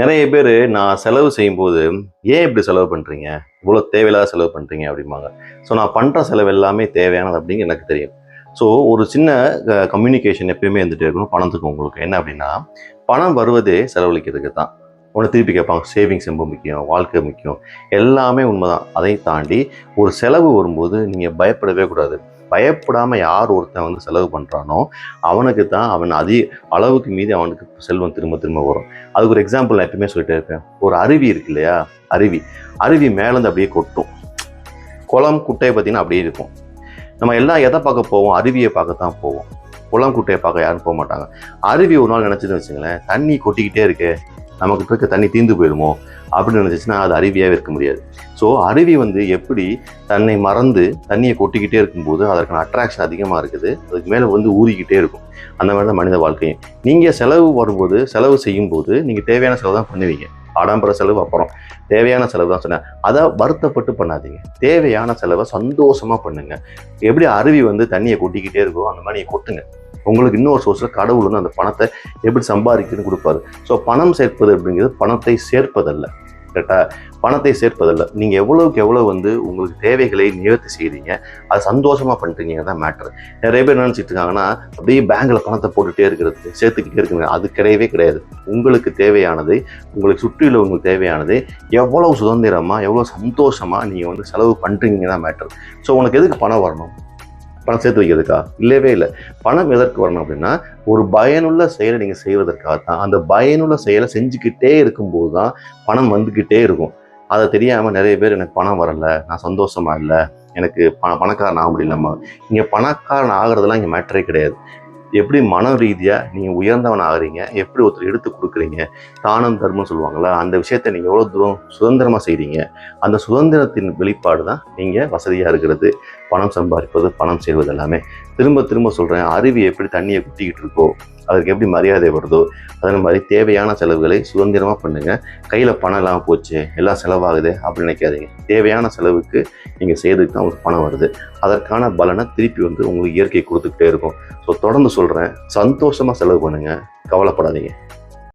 நிறைய பேர் நான் செலவு செய்யும்போது ஏன் இப்படி செலவு பண்ணுறீங்க இவ்வளோ தேவையில்லாத செலவு பண்ணுறீங்க அப்படிம்பாங்க. ஸோ நான் பண்ணுற செலவு எல்லாமே தேவையானது அப்படிங்கிற எனக்கு தெரியும். ஸோ ஒரு சின்ன கம்யூனிகேஷன் எப்பயுமே இருந்துகிட்டே இருக்கணும். பணத்துக்கு உங்களுக்கு. என்ன அப்படின்னா பணம் வருவதே செலவழிக்கிறதுக்கு தான். உன்னை திருப்பி கேட்பாங்க. சேவிங்ஸ் ரொம்ப முக்கியம். வாழ்க்கை முக்கியம். எல்லாமே உண்மைதான். அதை தாண்டி ஒரு செலவு வரும்போது நீங்கள் பயப்படவே கூடாது. பயப்படாமல் யார் ஒருத்தன் வந்து செலவு பண்ணுறானோ அவனுக்கு தான் அவன் அதிக அளவுக்கு மீது அவனுக்கு செல்வம் திரும்ப திரும்ப வரும். அதுக்கு ஒரு எக்ஸாம்பிள் நான் எப்பயுமே சொல்லிட்டே இருப்பேன் ஒரு அருவி இருக்கு இல்லையா? அருவி. அருவி மேலேருந்து அப்படியே கொட்டும். குளம் குட்டையை பார்த்தீங்கன்னா அப்படியே இருக்கும். நம்ம எல்லாம் எதை பார்க்க போவோம்? அருவியை பார்க்க தான் போவோம். குளம் குட்டையை பார்க்க யாரும் போக மாட்டாங்க. அருவி ஒரு நாள் நினச்சிட்டு வச்சுங்களேன் தண்ணி கொட்டிக்கிட்டே இருக்கு. நமக்கு இருக்க தண்ணி தீந்து போயிடுமோ அப்படின்னு நினச்சிச்சுன்னா அது அருவியாகவே இருக்க முடியாது. ஸோ அருவி வந்து எப்படி தன்னை மறந்து தண்ணியை கொட்டிக்கிட்டே இருக்கும்போது அதற்கான அட்ராக்ஷன் அதிகமாக இருக்குது. அதுக்கு மேலே வந்து ஊறிக்கிட்டே இருக்கும். அந்த மாதிரி தான் மனித வாழ்க்கையும். நீங்கள் செலவு வரும்போது செலவு செய்யும்போது நீங்கள் தேவையான செலவு தான் பண்ணுவீங்க. ஆடம்பர செலவு அப்புறம் தேவையான செலவு தான் சொன்னேன். அதை வருத்தப்பட்டு பண்ணாதீங்க. தேவையான செலவை சந்தோஷமாக பண்ணுங்கள் எப்படி அருவி வந்து தண்ணியை கொட்டிக்கிட்டே இருக்கோ அந்த மாதிரி நீங்கள் கொட்டுங்க. உங்களுக்கு இன்னொரு சோர்ஸில் கடவுள் வந்து அந்த பணத்தை எப்படி சம்பாதிக்கணும்னு கொடுப்பாரு. ஸோ பணம் சேர்ப்பது அப்படிங்கிறது பணத்தை சேர்ப்பதல்ல. கரெக்டாக பணத்தை சேர்ப்பதல்ல. நீங்கள் எவ்வளவுக்கு எவ்வளோ வந்து உங்களுக்கு தேவைகளை நிவர்த்தி செய்கிறீங்க அது சந்தோஷமாக பண்ணுறீங்க தான் மேட்ரு நிறைய பேர் நினச்சிட்டு இருக்காங்கன்னா அப்படியே பேங்கில் பணத்தை போட்டுகிட்டே இருக்கிறது சேர்த்துக்கிட்டே இருக்குங்க அது கிடையவே கிடையாது. உங்களுக்கு தேவையானது உங்களுக்கு சுற்றியுள்ள உங்களுக்கு தேவையானது எவ்வளோ சுதந்திரமாக எவ்வளோ சந்தோஷமாக நீங்கள் வந்து செலவு பண்ணுறீங்க தான் மேட்ரு ஸோ உனக்கு எதுக்கு பணம் வரணும்? பணம் சேர்த்து வைக்கிறதுக்கா? இல்லவே இல்லை. பணம் எதற்கு வரணும் அப்படின்னா ஒரு பயனுள்ள செயலை நீங்கள் செய்வதற்காக தான். அந்த பயனுள்ள செயலை செஞ்சுக்கிட்டே இருக்கும்போது தான் பணம் வந்துக்கிட்டே இருக்கும். அதை தெரியாமல் நிறைய பேர் எனக்கு பணம் வரலை நான் சந்தோஷமா இல்லை எனக்கு பண பணக்காரன் ஆக முடியலம்மா. இங்கே பணக்காரன் ஆகிறதுலாம் இங்கே மேட்டரே கிடையாது. எப்படி மன ரீதியாக நீங்கள் உயர்ந்தவன் ஆகுறீங்க எப்படி ஒருத்தர் எடுத்து கொடுக்குறீங்க? தானம் தர்மம் சொல்லுவாங்களா அந்த விஷயத்தை நீங்கள் எவ்வளோ தூரம் சுதந்திரமாக செய்கிறீங்க அந்த சுதந்திரத்தின் வெளிப்பாடு தான் நீங்கள் வசதியாக இருக்கிறது. பணம் சம்பாதிப்பது பணம் செய்வது எல்லாமே. திரும்ப திரும்ப சொல்கிறேன் அருவி எப்படி தண்ணியை குத்திக்கிட்டு இருக்கோ அதற்கு எப்படி மரியாதை வருதோ அதே மாதிரி தேவையான செலவுகளை சுதந்திரமாக பண்ணுங்க. கையில் பணம் இல்லாமல் போச்சு எல்லாம் செலவாகுது அப்படின்னு நினைக்காதீங்க. தேவையான செலவுக்கு நீங்கள் செய்யறதுக்கு தான் உங்களுக்கு பணம் வருது. அதற்கான பலனை திருப்பி வந்து உங்களுக்கு இயற்கை கொடுத்துக்கிட்டே இருக்கும். ஸோ தொடர்ந்து சொல்கிறேன் சந்தோஷமாக செலவு பண்ணுங்கள் கவலைப்படாதீங்க.